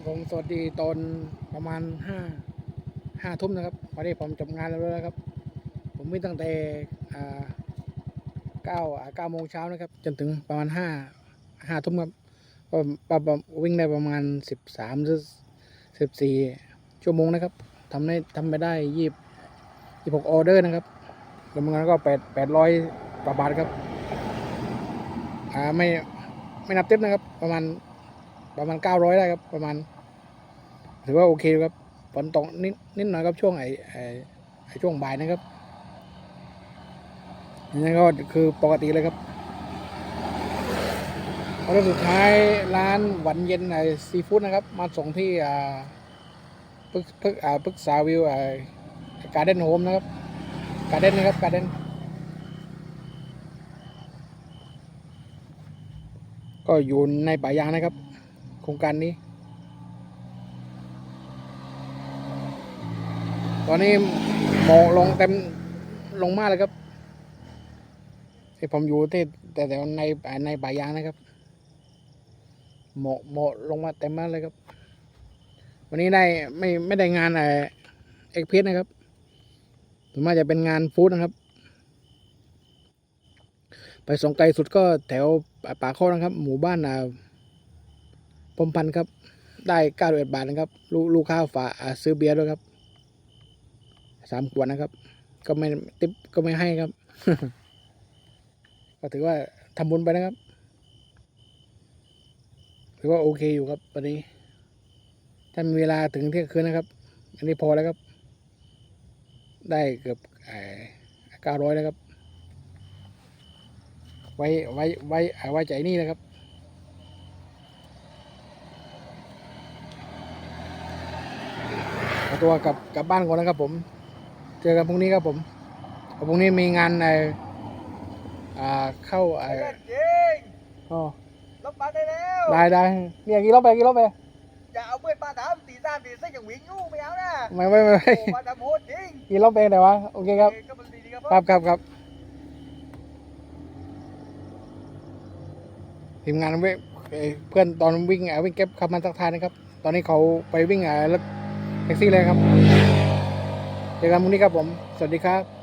ครับผมสวัสดีตอนประมาณห้าห้าทุ่มนะครับพอดีผมจบงานแล้วนะครับ ผมวิ่งตั้งแต่เก้าเก้าโมงเช้านะครับ จนถึงประมาณห้าห้าทุ่มครับก็วิ่งได้ประมาณสิบสามหรือสิบสี่ชั่วโมงนะครับทำได้ทำไปได้ยี่ยี่หกออเดอร์นะครับรวมกันก็แปดแปดร้อยกว่าบาทครับอ่าไม่ไม่นับเต็มนะครับ ประมาณ ประมาณเก้าร้อยได้ครับ ประมาณ ถือว่าโอเคครับฝนตกนิดนิดหน่อยครับช่วงไอ้ไอ้ไอ้ช่วงบ่ายนะครับนี่ก็คือปกติเลยครับแล้วสุดท้ายร้านหวันเย็นไอซีฟู้ดนะครับ มาส่งที่อ่าพึกพึกอ่าพึกษาวิวไอการ์เด้นโฮมนะครับ การ์เด้นนะครับ การ์เด้นก็อยู่ในป่ายางนะครับ รงการนี้ ตอนนี้หมอกลงเต็มลงมากเลยครับที่ผมอยู่ที่แต่แต่ในในป่ายางนะครับหมอกหมอกลงมาเต็มมากเลยครับ วันนี้ได้ไม่ไม่ได้งานเอเอ็กเพสนะครับส่วนมากจะเป็นงานฟู้ดนะครับ ไปส่งไกลสุดก็แถวป่าโคกนะครับ หมู่บ้านอ่า พมพันธ์ครับ ได้เก้าเอ็ดบาทนะครับ ลูกลูกค้าฝาซื้อเบียร์ด้วยครับสามขวดนะครับ ก็ไม่ติปก็ไม่ให้ครับ ก็ถือว่าทำบุญไปนะครับถือว่าโอเคอยู่ครับวันนี้ถ้ามีเวลาถึงเที่ยงคืนนะครับ อันนี้พอแล้วครับ ได้เกือบเก้าร้อยแล้วครับ ไว้ไว้ไว้ไว้ใจนี่นะครับ ขอ ตัวกลับกลับบ้านก่อนนะครับผม เจอกันพรุ่งนี้ครับผมพรุ่งนี้มีงานในอ่าเข้าไอ้เล่นจริงอ๋อลบมาได้แล้วได้ได้เนี่ยกี่รอบไปกี่รอบไปอย่าเอาเพื่อนมาถามตีสามตีสี่อย่างวิ่งอยู่ไม่เอานะไม่ไม่ไม่โอ้มาทำโหดจริงกี่รอบไปไหนวะโอเคครับเอ้ยก็มันดีๆครับครับครับครับทีมงานเว้ยเอ่อเพื่อนตอนวิ่งอะวิ่งเก็บขับมาสักทายนะครับ ตอนนี้เขาไปวิ่งอะรถ แท็กซี่เลยครับเจอกันพรุ่งนี้ครับผม สวัสดีครับ